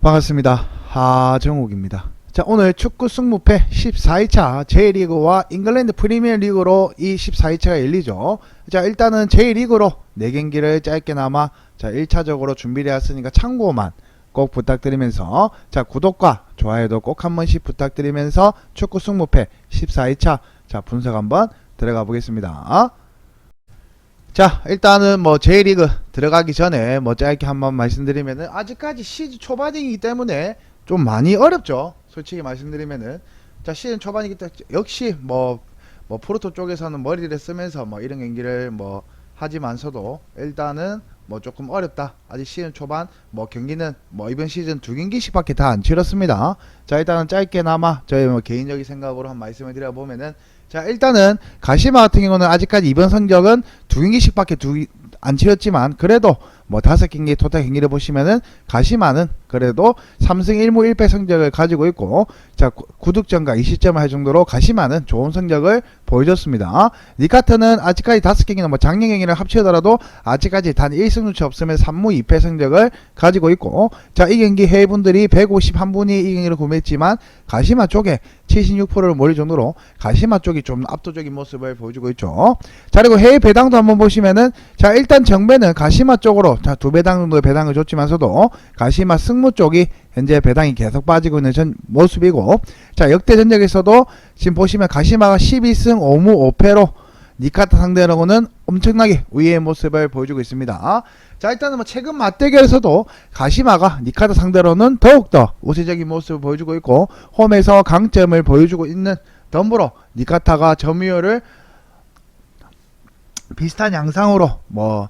반갑습니다. 하정욱입니다. 자, 오늘 축구 승무패 14회차 J리그와 잉글랜드 프리미어리그로 이 14회차가 열리죠. 자, 일단은 J리그로 4경기를 짧게나마 자, 1차적으로 준비를 했으니까 참고만 꼭 부탁드리면서 자, 구독과 좋아요도 꼭 한 번씩 부탁드리면서 축구 승무패 14회차 자, 분석 한번 들어가 보겠습니다. 자 일단은 뭐 J리그 들어가기 전에 뭐 짧게 한번 말씀드리면은 아직까지 시즌 초반이기 때문에 좀 많이 어렵죠. 솔직히 말씀드리면은. 자 시즌 초반이기 때문에 역시 뭐뭐 프로토 쪽에서는 머리를 쓰면서 뭐 이런 경기를 뭐 하지만서도 일단은 뭐 조금 어렵다. 아직 시즌 초반 뭐 경기는 뭐 이번 시즌 두 경기씩밖에 다 안 치렀습니다. 자 일단은 짧게나마 저희 뭐 개인적인 생각으로 한 말씀을 드려보면은 자 일단은 가시마 같은 경우는 아직까지 이번 성적은 두 경기씩밖에 두, 안 치렀지만 그래도 뭐 다섯 경기 토탈 경기를 보시면은 가시마는 그래도 3승 1무 1패 성적을 가지고 있고 자 구- 구득점과 20점을 할 정도로 가시마는 좋은 성적을 보여줬습니다. 니카트는 아직까지 다섯 경기는 뭐 작년 경기를 합치더라도 아직까지 단 1승 눈치 없으면 3무 2패 성적을 가지고 있고 자 이 경기 해외분들이 151분이 이 경기를 구매했지만 가시마 쪽에 76%를 몰릴 정도로 가시마 쪽이 좀 압도적인 모습을 보여주고 있죠. 자 그리고 해외 배당도 한번 보시면은 자 일단 정배는 가시마 쪽으로 자두 배당 정도의 배당을 줬지만서도 가시마 승무 쪽이 현재 배당이 계속 빠지고 있는 전 모습이고 자 역대 전적에서도 지금 보시면 가시마가 12승 5무 5패로 니카타 상대로는 엄청나게 우위의 모습을 보여주고 있습니다. 자 일단은 뭐 최근 맞대결에서도 가시마가 니카타 상대로는 더욱더 우세적인 모습을 보여주고 있고 홈에서 강점을 보여주고 있는 덤으로 니카타가 점유율을 비슷한 양상으로 뭐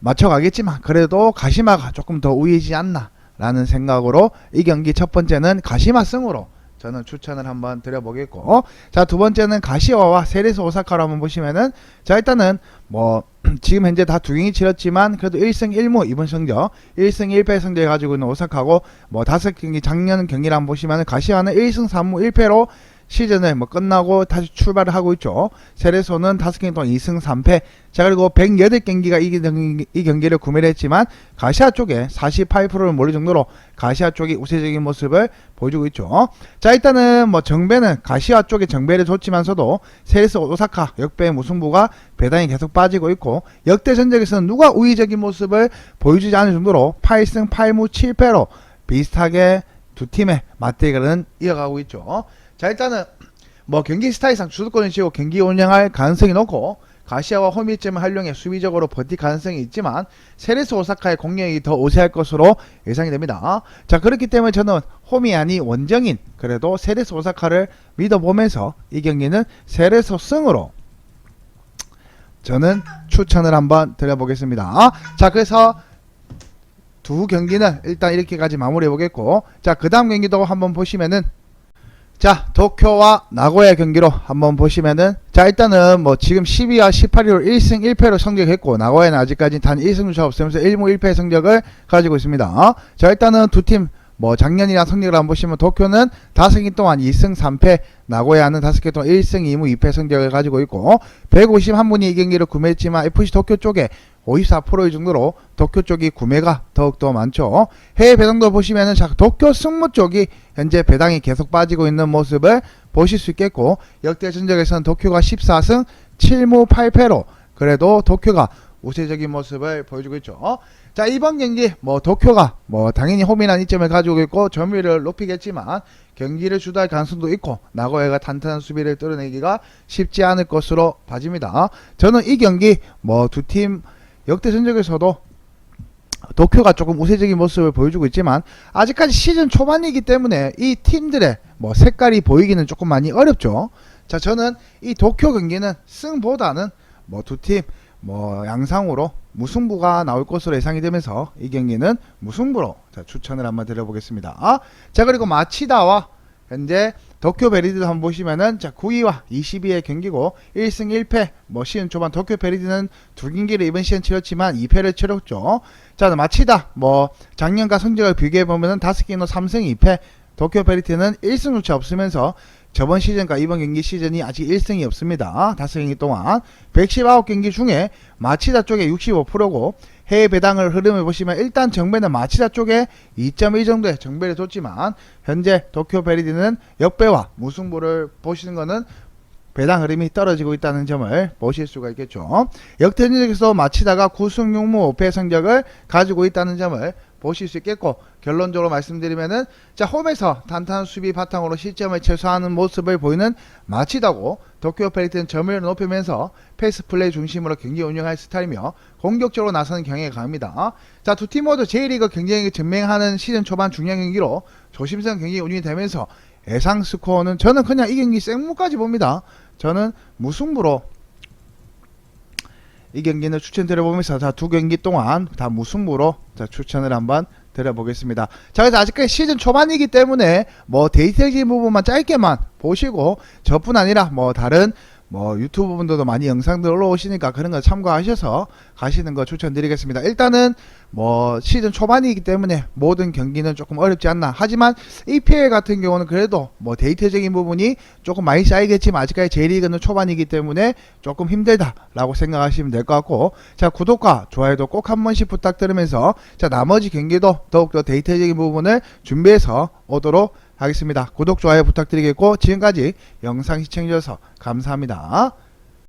맞춰가겠지만 그래도 가시마가 조금 더 우위지 않나 라는 생각으로 이 경기 첫 번째는 가시마 승으로 저는 추천을 한번 드려보겠고. 자두 번째는 가시와와 세레스 오사카로 한번 보시면은 자 일단은 뭐 지금 현재 다 두 경기 치렀지만 그래도 1승 1무 이번 성적 1승 1패 성적을 가지고 있는 오사카고 뭐 다섯 경기 작년 경기를 한번 보시면은 가시와는 1승 3무 1패로 시즌을 뭐 끝나고 다시 출발을 하고 있죠. 세레소는 다섯 경기 동안 2승 3패. 자 그리고 108경기가 이, 경기, 이 경기를 구매를 했지만 가시아 쪽에 48%를 몰릴 정도로 가시아 쪽이 우세적인 모습을 보여주고 있죠. 자 일단은 뭐 정배는 가시아 쪽에 정배를 줬지만서도 세레스 오사카 역배 무승부가 배당이 계속 빠지고 있고 역대 전적에서는 누가 우위적인 모습을 보여주지 않을 정도로 8승 8무 7패로 비슷하게 두 팀의 맞대결은 이어가고 있죠. 자 일단은 뭐 경기 스타일상 주도권을 쥐고 경기 운영할 가능성이 높고 가시아와 홈이점을 활용해 수비적으로 버틸 가능성이 있지만 세레스 오사카의 공격이 더 우세할 것으로 예상이 됩니다. 자 그렇기 때문에 저는 홈이 아닌 원정인 그래도 세레스 오사카를 믿어보면서 이 경기는 세레스 승으로 저는 추천을 한번 드려보겠습니다. 자 그래서 두 경기는 일단 이렇게까지 마무리해 보겠고 자 그 다음 경기도 한번 보시면은 자 도쿄와 나고야 경기로 한번 보시면은 자 일단은 뭐 지금 12와 18위로 1승 1패로 성적했고 나고야는 아직까지 단 1승 차 없으면서 1무 1패 성적을 가지고 있습니다. 자 일단은 두팀 뭐 작년이랑 성적을 한번 보시면 도쿄는 5경기 동안 2승 3패 나고야는 5개 동안 1승 2무 2패 성적을 가지고 있고 151분이 이 경기를 구매했지만 FC 도쿄 쪽에 54%의 정도로 도쿄 쪽이 구매가 더욱더 많죠. 해외 배당도 보시면은 자, 도쿄 승무 쪽이 현재 배당이 계속 빠지고 있는 모습을 보실 수 있겠고 역대 전적에서는 도쿄가 14승 7무 8패로 그래도 도쿄가 우세적인 모습을 보여주고 있죠. 자 이번 경기 뭐 도쿄가 뭐 당연히 홈이라는 이점을 가지고 있고 점유율을 높이겠지만 경기를 주도할 가능성도 있고 나고야가 탄탄한 수비를 뚫어내기가 쉽지 않을 것으로 봐집니다. 저는 이 경기 뭐 두팀 역대 전적에서도 도쿄가 조금 우세적인 모습을 보여주고 있지만 아직까지 시즌 초반이기 때문에 이 팀들의 뭐 색깔이 보이기는 조금 많이 어렵죠. 자 저는 이 도쿄 경기는 승보다는 뭐 두 팀 뭐 양상으로 무승부가 나올 것으로 예상이 되면서 이 경기는 무승부로 자, 추천을 한번 드려보겠습니다. 자 그리고 마치다와 현재 도쿄 베리드도 한번 보시면은 자 9위와 22의 경기고 1승 1패. 뭐 시즌 초반 도쿄 베리드는 두 경기를 이번 시즌 치렀지만 2패를 치렀죠. 자 마치다. 뭐 작년과 성적을 비교해 보면은 다섯 경기로 3승 2패. 도쿄 베리티는 1승 조차 없으면서 저번 시즌과 이번 경기 시즌이 아직 1승이 없습니다. 5경기 동안 119경기 중에 마치다 쪽에 65%고 해외 배당을 흐름을 보시면 일단 정배는 마치다 쪽에 2.1 정도의 정배를 뒀지만 현재 도쿄 베리디는 역배와 무승부를 보시는 거는 배당 흐름이 떨어지고 있다는 점을 보실 수가 있겠죠. 역대전적에서 마치다가 9승 6무 5패 성적을 가지고 있다는 점을 보실 수 있겠고 결론적으로 말씀드리면은 자 홈에서 단단한 수비 바탕으로 실점을 최소화하는 모습을 보이는 마치다고 도쿄 페리트는 점유율을 높이면서 패스 플레이 중심으로 경기 운영할 스타일이며 공격적으로 나서는 경향이 강합니다. 자 두 팀 모두 J리그 경쟁이 증명하는 시즌 초반 중요한 경기로 조심스러운 경기 운영이 되면서 예상 스코어는 저는 그냥 이 경기 생무까지 봅니다. 저는 무승부로 이 경기는 추천드려보면서 자 두 경기 동안 다 무승부로 자 추천을 한번 드려보겠습니다. 자 그래서 아직까지 시즌 초반이기 때문에 뭐 데이터적인 부분만 짧게만 보시고 저뿐 아니라 뭐 다른 뭐 유튜브 분들도 많이 영상들 올라오시니까 그런 거 참고하셔서 가시는 거 추천드리겠습니다. 일단은 뭐 시즌 초반이기 때문에 모든 경기는 조금 어렵지 않나. 하지만 EPL 같은 경우는 그래도 뭐 데이터적인 부분이 조금 많이 쌓이겠지만 아직까지 J리그는 초반이기 때문에 조금 힘들다라고 생각하시면 될 것 같고 자 구독과 좋아요도 꼭 한 번씩 부탁드리면서 자 나머지 경기도 더욱더 데이터적인 부분을 준비해서 오도록 하겠습니다. 구독 좋아요 부탁드리겠고 지금까지 영상 시청해주셔서 감사합니다.